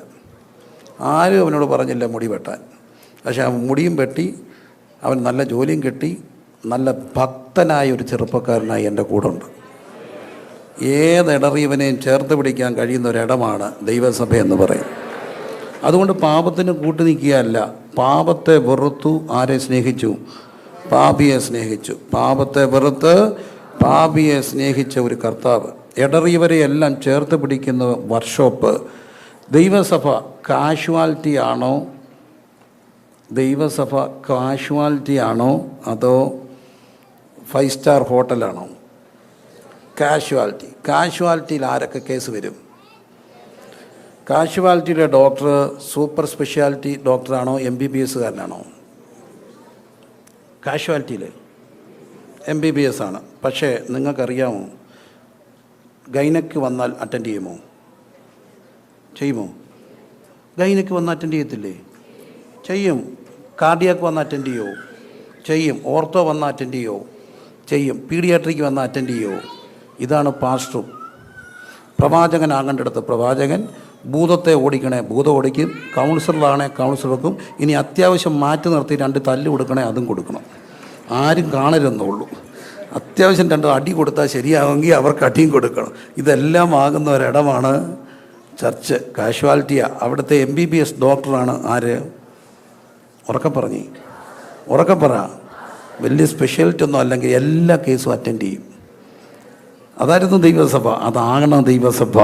ആരും അവനോട് പറഞ്ഞില്ല മുടി വെട്ടാൻ. പക്ഷെ അവൻ മുടിയും വെട്ടി അവൻ നല്ല ജോലിയും കിട്ടി നല്ല ഭക്തനായ ഒരു ചെറുപ്പക്കാരനായി എന്റെ കൂടെ ഉണ്ട്. ഏതിടറിയവനെയും ചേർത്ത് പിടിക്കാൻ കഴിയുന്ന ഒരിടമാണ് ദൈവസഭ എന്ന് പറയും അതുകൊണ്ട് പാപത്തിന് കൂട്ടു നിൽക്കുകയല്ല പാപത്തെ വെറുത്തു ആരെ സ്നേഹിച്ചു പാപിയെ സ്നേഹിച്ചു. പാപത്തെ വെറുത്ത് പാപിയെ സ്നേഹിച്ച ഒരു കർത്താവ്. എടറിയവരെ എല്ലാം ചേർത്ത് പിടിക്കുന്ന വർക്ക്ഷോപ്പ്. ദൈവസഭ കാഷ്വാലിറ്റി ആണോ? ദൈവസഭ കാഷ്വാലിറ്റി ആണോ? അതോ ഫൈവ് സ്റ്റാർ ഹോട്ടലാണോ കാഷ്വാലിറ്റി. കാഷ്വാലിറ്റിയിൽ ആരൊക്കെ കേസ് വരും? കാഷ്വാലിറ്റിയിലെ ഡോക്ടർ സൂപ്പർ സ്പെഷ്യാലിറ്റി ഡോക്ടറാണോ? എം ബി ബി എസ്സുകാരനാണോ കാഷ്വാലിറ്റിയിൽ എം ബി ബി എസ് ആണ്. പക്ഷേ നിങ്ങൾക്കറിയാമോ? ഗൈനക്ക് വന്നാൽ അറ്റൻഡ് ചെയ്യുമോ? ചെയ്യുമോ? ഗൈനക്ക് വന്ന് അറ്റൻഡ് ചെയ്യത്തില്ലേ? ചെയ്യും. കാർഡിയാക്ക് വന്ന് അറ്റൻഡ് ചെയ്യുമോ ചെയ്യും. ഓർത്തോ വന്ന് അറ്റൻഡ് ചെയ്യുമോ ചെയ്യും. പീഡിയാട്രിക്ക് വന്ന് അറ്റൻഡ് ചെയ്യുമോ ഇതാണ് പാസ്റ്ററും പ്രവാചകനാകേണ്ടടുത്ത് പ്രവാചകൻ ഭൂതത്തെ ഓടിക്കണേ ഭൂതം ഓടിക്കും കൗൺസിലറാണേ കൗൺസിലർക്കും ഇനി അത്യാവശ്യം മാറ്റി നിർത്തി രണ്ട് തല്ല് കൊടുക്കണേ അതും കൊടുക്കണം. ആരും കാണരുന്നുള്ളൂ. അത്യാവശ്യം രണ്ട് അടി കൊടുത്താൽ ശരിയാവുമെങ്കിൽ അവർക്ക് അടിയും കൊടുക്കണം. ഇതെല്ലാം ആകുന്ന ഒരിടമാണ് ചർച്ച്. കാഷ്വാലിറ്റിയാണ് അവിടുത്തെ എം ബി ബി എസ് ഡോക്ടറാണ് ആര്? ഉറക്കം പറഞ്ഞേ ഉറക്കം പറ വലിയ സ്പെഷ്യാലിറ്റി ഒന്നും അല്ലെങ്കിൽ എല്ലാ കേസും അറ്റൻഡ് ചെയ്യും. അതായിരുന്നു ദൈവസഭ. അതാകണം ദൈവസഭ.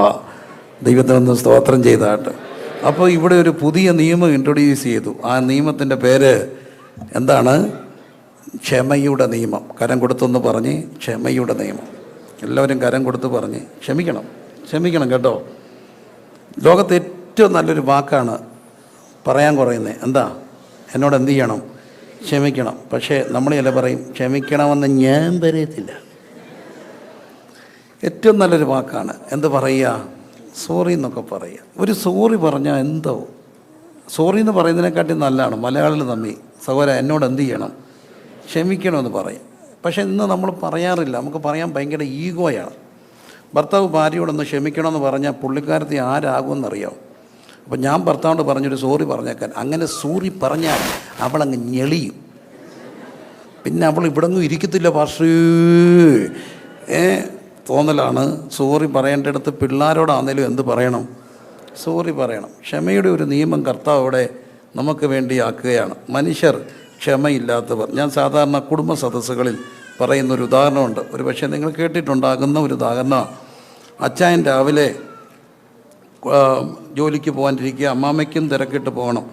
ദൈവത്തിനൊന്ന് സ്തോത്രം ചെയ്താട്ട്. അപ്പോൾ ഇവിടെ ഒരു പുതിയ നിയമം ഇൻട്രൊഡ്യൂസ് ചെയ്തു. ആ നിയമത്തിന്റെ പേര് എന്താണ്? ക്ഷമയുടെ നിയമം. കരം കൊടുത്തെന്ന് പറഞ്ഞ് ക്ഷമയുടെ നിയമം. എല്ലാവരും കരം കൊടുത്ത് പറഞ്ഞ് ക്ഷമിക്കണം. ക്ഷമിക്കണം കേട്ടോ. ലോകത്ത് ഏറ്റവും നല്ലൊരു വാക്കാണ് പറയാൻ കുറയുന്നത് എന്താ? എന്നോട് എന്ത് ചെയ്യണം? ക്ഷമിക്കണം. പക്ഷേ നമ്മൾ ചില പറയും? ക്ഷമിക്കണമെന്ന് ഞാൻ പറയത്തില്ല. ഏറ്റവും നല്ലൊരു വാക്കാണ്. എന്ത് പറയുക? സോറി എന്നൊക്കെ പറയുക. ഒരു സോറി പറഞ്ഞാൽ എന്തോ? സോറി എന്ന് പറയുന്നതിനെക്കാട്ടി നല്ലതാണ്. മലയാളികൾ തമ്മിൽ. സഹോദര എന്നോട് എന്ത് ചെയ്യണം? ക്ഷമിക്കണമെന്ന് പറയും. പക്ഷേ ഇന്ന് നമ്മൾ പറയാറില്ല. നമുക്ക് പറയാൻ ഭയങ്കര ഈഗോയാണ്. ഭർത്താവ് ഭാര്യയോടൊന്ന് ക്ഷമിക്കണമെന്ന് പറഞ്ഞാൽ പുള്ളിക്കാരത്തി ആരാകുമെന്നറിയാം അപ്പം ഞാൻ ഭർത്താവിനോട് പറഞ്ഞൊരു സോറി പറഞ്ഞേക്കാൻ. അങ്ങനെ സോറി പറഞ്ഞാൽ അവളങ്ങ് ഞെളിയും. പിന്നെ അവൾ ഇവിടെങ്ങും ഇരിക്കത്തില്ല പാർഷേ ഏ? തോന്നലാണ്. സോറി പറയേണ്ടടുത്ത് പിള്ളേരോടാന്നേലും എന്ത് പറയണം? സോറി പറയണം. ക്ഷമയുടെ ഒരു നിയമം കർത്താവ് അവിടെ നമുക്ക് വേണ്ടി ആക്കുകയാണ് മനുഷ്യർ ക്ഷമയില്ലാത്തവർ. ഞാൻ സാധാരണ കുടുംബ സദസ്സുകളിൽ പറയുന്നൊരു ഉദാഹരണമുണ്ട്. ഒരു പക്ഷേ നിങ്ങൾ കേട്ടിട്ടുണ്ടാകുന്ന ഒരു ഉദാഹരണം. അച്ചായൻ രാവിലെ ജോലിക്ക് പോകാനിരിക്കുക അമ്മാമ്മയ്ക്കും തിരക്കിട്ട് പോകണം.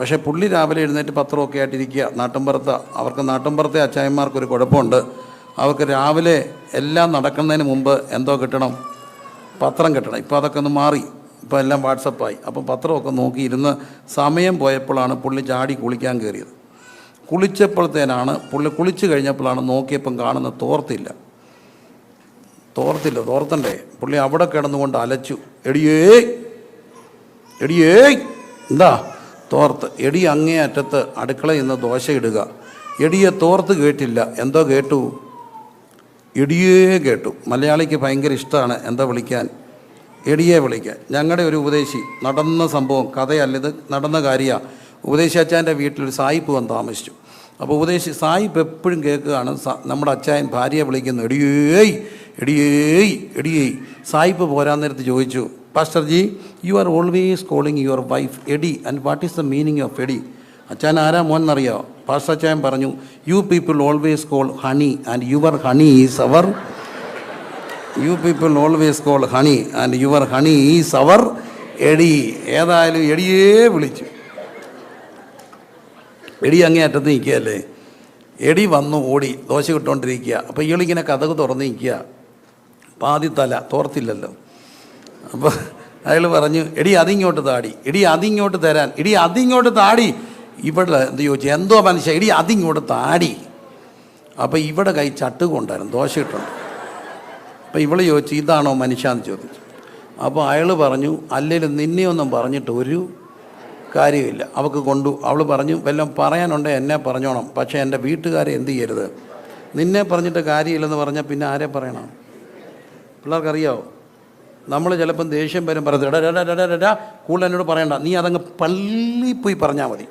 പക്ഷേ പുള്ളി രാവിലെ എഴുന്നേറ്റ് പത്രമൊക്കെ ആയിട്ടിരിക്കുക. നാട്ടിൻപുറത്ത് അവർക്ക് നാട്ടിൻപുറത്തെ അച്ചായന്മാർക്കൊരു കുഴപ്പമുണ്ട്. അവർക്ക് രാവിലെ എല്ലാം നടക്കുന്നതിന് മുമ്പ് എന്തോ കിട്ടണം പത്രം കിട്ടണം. ഇപ്പോൾ അതൊക്കെ ഒന്ന് മാറി. ഇപ്പോൾ എല്ലാം വാട്സപ്പായി. അപ്പം പത്രമൊക്കെ നോക്കിയിരുന്ന് സമയം പോയപ്പോഴാണ് പുള്ളി ചാടി കുളിക്കാൻ കയറിയത്. കുളിച്ചപ്പോഴത്തേനാണ് പുള്ളി കുളിച്ച് കഴിഞ്ഞപ്പോഴാണ് നോക്കിയപ്പം കാണുന്ന തോർത്തില്ല. തോർത്തില്ല തോർത്തണ്ടേ. പുള്ളി അവിടെ കിടന്നുകൊണ്ട് അലച്ചു. എടിയേ എടിയേ എന്താ? തോർത്ത്. എടി അങ്ങേ അറ്റത്ത് അടുക്കളയിൽ നിന്ന് ദോശ ഇടുക. എടിയെ തോർത്ത് കേട്ടില്ല. എന്തോ കേട്ടു. എടിയേ കേട്ടു. മലയാളിക്ക് ഭയങ്കര ഇഷ്ടമാണ് എന്താ വിളിക്കാൻ? എടിയെ വിളിക്കാൻ. ഞങ്ങളുടെ ഒരു ഉപദേശി നടന്ന സംഭവം കഥയല്ല ഇത് നടന്ന കാര്യമാണ് ഉപദേശി അച്ചായന്റെ വീട്ടിലൊരു സായിപ്പ് വന്ന് താമസിച്ചു. അപ്പോൾ ഉപദേശി സായിപ്പ് എപ്പോഴും കേൾക്കുകയാണ് നമ്മുടെ അച്ചായൻ ഭാര്യയെ വിളിക്കുന്നു എടിയേയ് എടിയേയ് എടിയേയ്. സായിപ്പ് പോരാൻ നേരത്ത് ചോദിച്ചു pastor ji you are always calling your wife AD and what is the meaning of AD അച്ചാൻ ആരാ മോൻ എന്നറിയോ പാസ്റ്റർ അച്ചായൻ പറഞ്ഞു you people always call honey and your honey is our you people always call honey and your honey is our എടി. ഏതായാലും എടിയേ വിളിച്ചു. എടി അങ്ങേ അറ്റത്ത് നിൽക്കുകയല്ലേ? എടി വന്നു ഓടി ദോശ കിട്ടുകൊണ്ടിരിക്കുക അപ്പോൾ ഇയാളിങ്ങനെ കഥക് തുറന്ന് നിൽക്കുക. പാതി തല തോർത്തില്ലല്ലോ. അപ്പോൾ അയാൾ പറഞ്ഞു എടി അതിങ്ങോട്ട് താടി എടി അതിങ്ങോട്ട് തരാൻ എടി അതിങ്ങോട്ട് താടി. ഇവിടെ എന്ത് ചോദിച്ചു? എന്തോ മനുഷ്യ ഇടി അതിങ്ങോട്ട് താടി. അപ്പോൾ ഇവിടെ കൈ ചട്ടുകൊണ്ടായിരുന്നു ദോശ ഇട്ടുണ്ട് അപ്പോൾ ഇവൾ ചോദിച്ചു ഇതാണോ മനുഷ്യ എന്ന് ചോദിച്ചു. അപ്പോൾ അയാൾ പറഞ്ഞു അല്ലെങ്കിൽ നിന്നെയൊന്നും പറഞ്ഞിട്ട് ഒരു കാര്യമില്ല അവൾക്ക് കൊണ്ടു അവൾ പറഞ്ഞു വല്ലതും പറയാനുണ്ടേ എന്നെ പറഞ്ഞോണം. പക്ഷേ എന്റെ വീട്ടുകാരെ എന്ത് ചെയ്യരുത്? നിന്നെ പറഞ്ഞിട്ട് കാര്യമില്ലെന്ന് പറഞ്ഞാൽ പിന്നെ ആരെ പറയണം? പിള്ളേർക്കറിയാവോ? നമ്മൾ ചിലപ്പം ദേഷ്യം വരും പറയുന്നത് കൂടുതൽ എന്നോട് പറയണ്ട. നീ അതങ്ങ് പള്ളിയിൽ പോയി പറഞ്ഞാൽ മതി.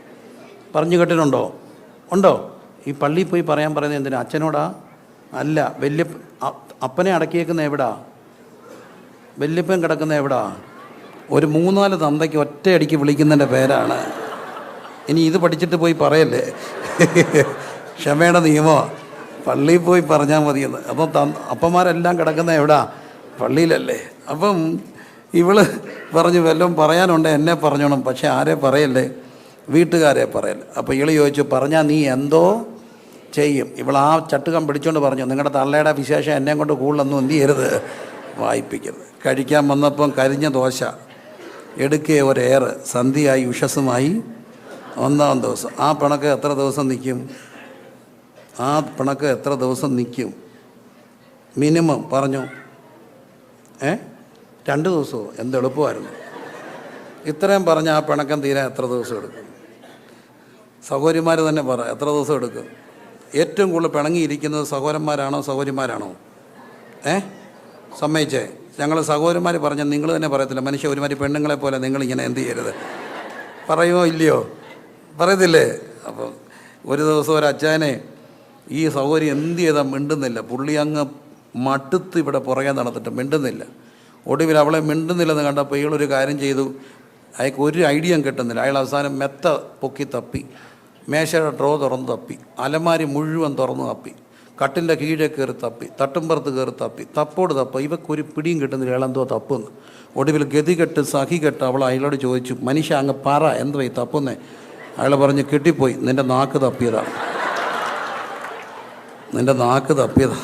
പറഞ്ഞു കേട്ടിട്ടുണ്ടോ? ഉണ്ടോ? ഈ പള്ളിയിൽ പോയി പറയാൻ പറയുന്നത് എന്തിനാ? അച്ഛനോടാ? അല്ല വല്യ അപ്പനെ അടക്കിയേക്കുന്ന എവിടാ? വല്യപ്പൻ കിടക്കുന്ന എവിടാ? ഒരു മൂന്നാൽ തന്തയ്ക്ക് ഒറ്റയടിക്ക് വിളിക്കുന്നതിന്റെ പേരാണ്. ഇനി ഇത് പഠിച്ചിട്ട് പോയി പറയല്ലേ? ക്ഷമയുടെ നിയമോ? പള്ളിയിൽ പോയി പറഞ്ഞാൽ മതിയെന്ന്. അപ്പം ത അപ്പന്മാരെല്ലാം കിടക്കുന്ന എവിടാ? പള്ളിയിലല്ലേ. അപ്പം ഇവൾ പറഞ്ഞു വല്ലതും പറയാനുണ്ട്? എന്നെ പറഞ്ഞോണം. പക്ഷെ ആരെ പറയല്ലേ? വീട്ടുകാരെ പറയൽ അപ്പോൾ ഇളി ചോദിച്ചു പറഞ്ഞാൽ നീ എന്തോ ചെയ്യും? ഇവൾ ആ ചട്ടുകം പിടിച്ചുകൊണ്ട് പറഞ്ഞു നിങ്ങളുടെ തള്ളയുടെ വിശേഷം എന്നെ കൊണ്ട് കൂടുതലൊന്നും എന്ത് ചെയ്യരുത്. വായിപ്പിക്കരുത് കഴിക്കാൻ വന്നപ്പം കരിഞ്ഞ ദോശ. എടുക്കേ ഒരേറ് സന്ധിയായി ഉഷസുമായി ഒന്നാം ദിവസം. ആ പിണക്ക് എത്ര ദിവസം നിൽക്കും ആ പിണക്ക് എത്ര ദിവസം നിൽക്കും മിനിമം പറഞ്ഞു ഏ? രണ്ട് ദിവസമോ? എന്ത് എളുപ്പമായിരുന്നു. ഇത്രയും പറഞ്ഞ ആ പിണക്കം തീരാൻ എത്ര ദിവസം എടുക്കും? സഹോദരിമാർ തന്നെ പറ എത്ര ദിവസം എടുക്കും? ഏറ്റവും കൂടുതൽ പിണങ്ങിയിരിക്കുന്നത് സഹോദരന്മാരാണോ സഹോദരിമാരാണോ? ഏ? സമ്മതിച്ചേ. ഞങ്ങൾ സഹോദരന്മാർ പറഞ്ഞ നിങ്ങൾ തന്നെ പറയത്തില്ല. മനുഷ്യ ഒരുമാതിരി പെണ്ണുങ്ങളെ പോലെ നിങ്ങളിങ്ങനെ എന്ത് ചെയ്യരുത്. പറയുമോ ഇല്ലയോ? പറയത്തില്ലേ? അപ്പം ഒരു ദിവസം ഒരു അച്ചാനെ ഈ സഹോദരി എന്ത് ചെയ്താൽ മിണ്ടുന്നില്ല. പുള്ളി അങ്ങ് മട്ടുത്ത് ഇവിടെ പുറകെ നടന്നിട്ട് മിണ്ടുന്നില്ല. ഒടുവിൽ അവളെ മിണ്ടുന്നില്ലെന്ന് കണ്ടപ്പോൾ ഇയാളൊരു കാര്യം ചെയ്തു. അയാൾക്ക് ഒരു ഐഡിയയും കിട്ടുന്നില്ല. അയാൾ അവസാനം മെത്ത പൊക്കി തപ്പി. മേശയുടെ ഡ്രോ തുറന്ന് തപ്പി. അലമാരി മുഴുവൻ തുറന്ന് തപ്പി. കട്ടിന്റെ കീഴേ കയറി തപ്പി. തട്ടുംപുറത്ത് കയറി തപ്പി. തപ്പോട് തപ്പ. ഇവക്കൊരു പിടിയും കിട്ടുന്നില്ല. ഇയാളെന്തോ തപ്പുന്നു. ഒടുവിൽ ഗതികെട്ട് സഹികെട്ട് അവൾ അയാളോട് ചോദിച്ചു മനുഷ്യ അങ്ങ് പറ എന്തോ ഈ തപ്പുന്നേ? അയാൾ പറഞ്ഞ് കെട്ടിപ്പോയി. നിന്റെ നാക്ക് തപ്പിയതാണ് നിന്റെ നാക്ക് തപ്പിയതാ.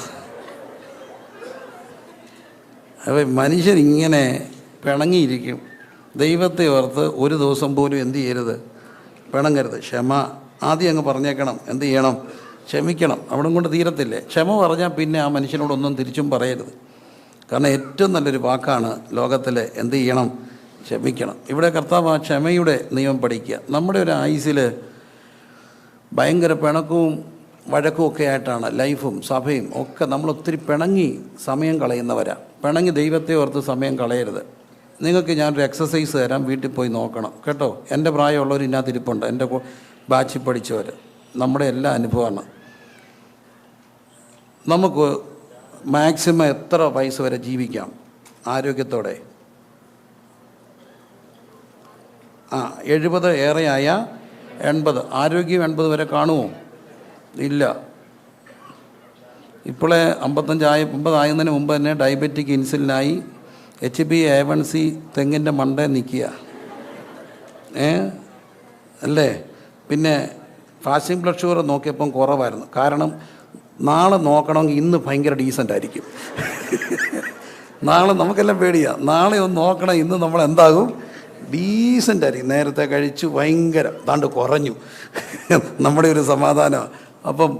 അപ്പോൾ മനുഷ്യൻ ഇങ്ങനെ പിണങ്ങിയിരിക്കും. ദൈവത്തെ ഓർത്ത് ഒരു ദിവസം പോലും എന്തു ചെയ്യരുത്? പിണങ്ങരുത്. ക്ഷമ ആദ്യം അങ്ങ് പറഞ്ഞേക്കണം. എന്ത് ചെയ്യണം? ക്ഷമിക്കണം. അവിടെ കൊണ്ട് തീരത്തില്ലേ? ക്ഷമ പറഞ്ഞാൽ പിന്നെ ആ മനുഷ്യനോടൊന്നും തിരിച്ചും പറയരുത്. കാരണം ഏറ്റവും നല്ലൊരു വാക്കാണ് ലോകത്തിൽ എന്ത് ചെയ്യണം? ക്ഷമിക്കണം. ഇവിടെ കർത്താവ് ആ ക്ഷമയുടെ നിയമം പഠിക്കുക. നമ്മുടെ ഒരു ആയുസിൽ ഭയങ്കര പിണക്കവും വഴക്കും ഒക്കെ ആയിട്ടാണ് ലൈഫും സഭയും ഒക്കെ നമ്മൾ ഒത്തിരി പിണങ്ങി സമയം കളയുന്നവരാണ് പിണങ്ങി ദൈവത്തെ ഓർത്ത് സമയം കളയരുത്. നിങ്ങൾക്ക് ഞാനൊരു എക്സസൈസ് തരാം വീട്ടിൽ പോയി നോക്കണം. കേട്ടോ? എന്റെ പ്രായമുള്ളവർ ഇതിനകത്ത് ഇരിപ്പുണ്ട് എന്റെ ബാച്ചിൽ പഠിച്ചവർ നമ്മുടെ എല്ലാ അനുഭവമാണ്. നമുക്ക് മാക്സിമം എത്ര വയസ്സ് വരെ ജീവിക്കാം? ആരോഗ്യത്തോടെ? ആ എഴുപത് ഏറെയായ എൺപത്. ആരോഗ്യം എൺപത് വരെ കാണുമോ? ഇല്ല. ഇപ്പോഴേ അമ്പത്തഞ്ചായ അമ്പതായതിന് മുമ്പ് തന്നെ diabetic ഇൻസുലിനായി H B A one C തെങ്ങിന്റെ മണ്ടേ നിൽക്കുക ഏ? അല്ലേ? പിന്നെ ഫാസ്റ്റിംഗ് ബ്ലഡ് ഷുഗർ നോക്കിയപ്പം കുറവായിരുന്നു. കാരണം നാളെ നോക്കണമെങ്കിൽ ഇന്ന് ഭയങ്കര ഡീസന്റ് ആയിരിക്കും. നാളെ നമുക്കെല്ലാം പേടിയാണ് നാളെ ഒന്ന് നോക്കണം ഇന്ന് നമ്മൾ എന്താകും? ഡീസന്റ് ആയിരിക്കും. നേരത്തെ കഴിച്ചു ഭയങ്കര താണ്ട് കുറഞ്ഞു. നമ്മുടെ ഒരു സമാധാനം അപ്പം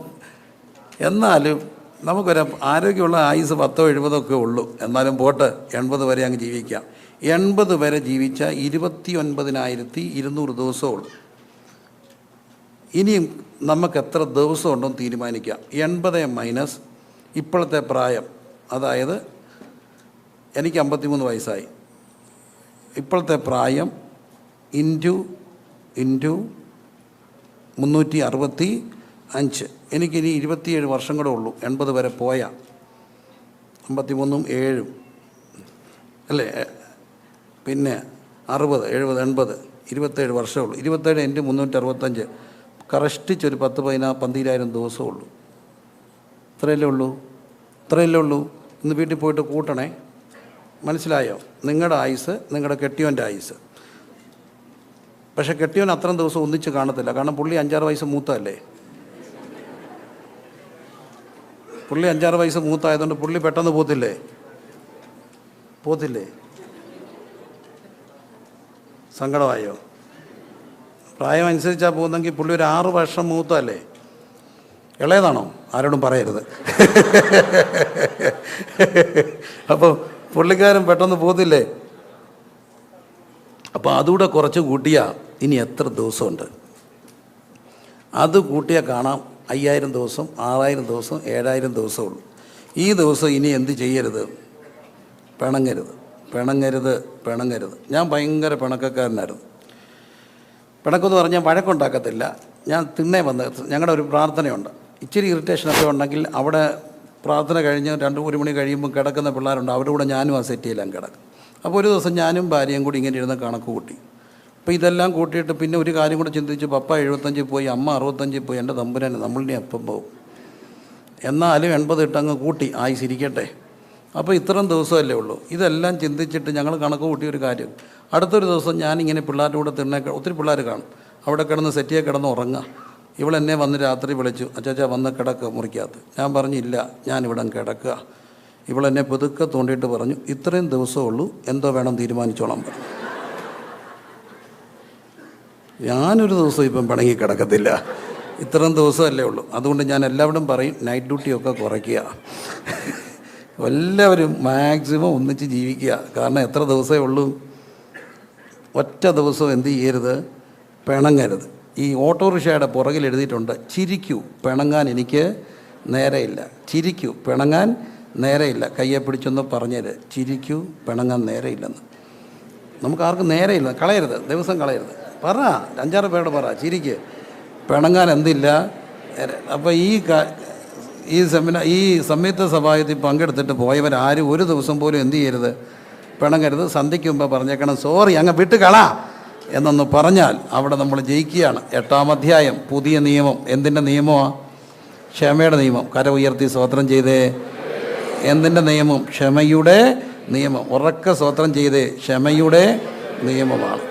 എന്നാലും നമുക്കൊരു ആരോഗ്യമുള്ള ആയുസ് പത്തോ എഴുപതോ ഒക്കെ ഉള്ളൂ. എന്നാലും പോട്ട് എൺപത് വരെ അങ്ങ് ജീവിക്കാം. എൺപത് വരെ ജീവിച്ച ഇരുപത്തി ഒൻപതിനായിരത്തി ഇരുന്നൂറ് ദിവസമേ ഉള്ളൂ. ഇനിയും നമുക്ക് എത്ര ദിവസം ഉണ്ടെന്ന് തീരുമാനിക്കാം. എൺപത് മൈനസ് ഇപ്പോഴത്തെ പ്രായം. അതായത് എനിക്ക് അമ്പത്തിമൂന്ന് വയസ്സായി. ഇപ്പോഴത്തെ പ്രായം ഇന്റു ഇന്റു മുന്നൂറ്റി അറുപത്തി അഞ്ച് എനിക്കിനി ഇരുപത്തിയേഴ് വർഷം കൂടെ ഉള്ളൂ. എൺപത് വരെ പോയ. അമ്പത്തിമൂന്നും ഏഴും. അല്ലേ? പിന്നെ അറുപത് എഴുപത് എൺപത് ഇരുപത്തേഴ് വർഷമേ ഉള്ളൂ. ഇരുപത്തേഴ് എന്റെ മുന്നൂറ്റി അറുപത്തഞ്ച് കറഷ്ടിച്ചൊരു പത്ത് പതിനാ പന്തിരായിരം ദിവസമേ ഉള്ളൂ. ഇത്രയല്ലേ ഉള്ളൂ? ഇത്രയല്ലേ ഉള്ളൂ? ഇന്ന് വീട്ടിൽ പോയിട്ട് കൂട്ടണേ. മനസ്സിലായോ? നിങ്ങളുടെ ആയുസ് നിങ്ങളുടെ കെട്ടിയോന്റെ ആയുസ് പക്ഷേ കെട്ടിയോൻ അത്രയും ദിവസം ഒന്നിച്ച് കാണത്തില്ല. കാരണം പുള്ളി അഞ്ചാറ് വയസ്സ് മൂത്തല്ലേ പുള്ളി അഞ്ചാറ് വയസ്സ് മൂത്തായതുകൊണ്ട് പുള്ളി പെട്ടെന്ന് പോത്തില്ലേ? പോത്തില്ലേ? സങ്കടമായോ? പ്രായം അനുസരിച്ചാണ് പോകുന്നെങ്കിൽ പുള്ളി ഒരു ആറ് വർഷം മൂത്തല്ലേ ഇളയതാണോ? ആരോടും പറയരുത്. അപ്പോൾ പുള്ളിക്കാരൻ പെട്ടെന്ന് പോത്തില്ലേ? അപ്പോൾ അതുകൂടെ കുറച്ച് കൂട്ടിയാൽ ഇനി എത്ര ദിവസമുണ്ട്? അത് കൂട്ടിയാൽ കാണാം അയ്യായിരം ദിവസം ആറായിരം ദിവസം ഏഴായിരം ദിവസമുള്ളൂ ഈ ദിവസം ഇനി എന്ത് ചെയ്യരുത്? പിണങ്ങരുത്. പിണങ്ങരുത് പിണങ്ങരുത്. ഞാൻ ഭയങ്കര പിണക്കക്കാരനായിരുന്നു. പിണക്കെന്ന് പറഞ്ഞാൽ വഴക്കുണ്ടാക്കത്തില്ല. ഞാൻ തിണ്ണേ വന്ന് ഞങ്ങളുടെ ഒരു പ്രാർത്ഥനയുണ്ട്. ഇച്ചിരി ഇറിറ്റേഷനൊക്കെ ഉണ്ടെങ്കിൽ അവിടെ പ്രാർത്ഥന കഴിഞ്ഞ് രണ്ട് ഒരു മണി കഴിയുമ്പോൾ കിടക്കുന്ന പിള്ളേരുണ്ട്. അവരുടെ കൂടെ ഞാനും ആ സെറ്റിയിലും കിടക്കും. അപ്പോൾ ഒരു ദിവസം ഞാനും ഭാര്യയും കൂടി ഇങ്ങനെ ഇരുന്ന് കണക്ക് കൂട്ടി. അപ്പോൾ ഇതെല്ലാം കൂട്ടിയിട്ട് പിന്നെ ഒരു കാര്യം കൂടെ ചിന്തിച്ച് പപ്പ എഴുപത്തഞ്ചിൽ പോയി അമ്മ അറുപത്തഞ്ചിൽ പോയി എന്റെ തമ്പുരാൻ നമ്മളിനെ അപ്പം പോകും എന്നാലും എൺപത് ഇട്ടങ്ങ് കൂട്ടി ആയിസിരിക്കട്ടെ അപ്പോൾ ഇത്രയും ദിവസമല്ലേ ഉള്ളൂ. ഇതെല്ലാം ചിന്തിച്ചിട്ട് ഞങ്ങൾ കണക്ക് കൂട്ടിയ ഒരു കാര്യം. അടുത്തൊരു ദിവസം ഞാനിങ്ങനെ പിള്ളേരുടെ കൂടെ തിണ്ണെ ഒത്തിരി പിള്ളേർ കാണും. അവിടെ കിടന്ന് സെറ്റിയെ കിടന്ന് ഉറങ്ങുക ഇവളെന്നെ വന്ന് രാത്രി വിളിച്ചു അച്ചാച്ചാ വന്ന് കിടക്കുക മുറിക്കകത്ത്. ഞാൻ പറഞ്ഞില്ല ഞാനിവിടെ കിടക്കുക ഇവളെന്നെ പുതുക്കെ തോണ്ടിയിട്ട് പറഞ്ഞു ഇത്രയും ദിവസമേ ഉള്ളൂ എന്തോ വേണം തീരുമാനിച്ചോളാം പറഞ്ഞു. ഞാനൊരു ദിവസം ഇപ്പം പിണങ്ങി കിടക്കത്തില്ല. ഇത്രയും ദിവസമല്ലേ ഉള്ളൂ. അതുകൊണ്ട് ഞാൻ എല്ലാവരും പറയും നൈറ്റ് ഡ്യൂട്ടിയൊക്കെ കുറയ്ക്കുക. എല്ലാവരും മാക്സിമം ഒന്നിച്ച് ജീവിക്കുക. കാരണം എത്ര ദിവസമേ ഉള്ളൂ? ഒറ്റ ദിവസം എന്ത് ചെയ്യരുത്? പിണങ്ങരുത്. ഈ ഓട്ടോറിക്ഷയുടെ പുറകിൽ എഴുതിയിട്ടുണ്ട് ചിരിക്കൂ പിണങ്ങാൻ എനിക്ക് നേരെയില്ല. ചിരിക്കൂ പിണങ്ങാൻ നേരെയില്ല. കയ്യെ പിടിച്ചൊന്ന് പറഞ്ഞേര്. ചിരിക്കൂ പിണങ്ങാൻ നേരെയില്ലെന്ന്. നമുക്ക് ആർക്കും നേരെയില്ല. കളയരുത്. ദിവസം കളയരുത്. പറ അഞ്ചാറ് പേരോട് പറ ചിരിക്ക്. പിണങ്ങാൻ എന്തില്ല? അപ്പോൾ ഈ ഈ സെമിനാർ ഈ സംയുക്ത സഭായത്തിൽ പങ്കെടുത്തിട്ട് പോയവരാരും ഒരു ദിവസം പോലും എന്ത് ചെയ്യരുത്? പിണങ്ങരുത്. സന്ധ്യയ്ക്ക് മുമ്പ് പറഞ്ഞേക്കണം സോറി അങ്ങ് വിട്ട് കളാ. എന്നൊന്ന് പറഞ്ഞാൽ അവിടെ നമ്മൾ ജയിക്കുകയാണ്. എട്ടാം അധ്യായം പുതിയ നിയമം. എന്തിന്റെ നിയമമാണ് ക്ഷമയുടെ നിയമം. കര ഉയർത്തി സ്വോത്രം ചെയ്തേ. എന്തിന്റെ നിയമം? ക്ഷമയുടെ നിയമം. ഉറക്ക സ്വോത്രം ചെയ്തേ. ക്ഷമയുടെ നിയമമാണ്.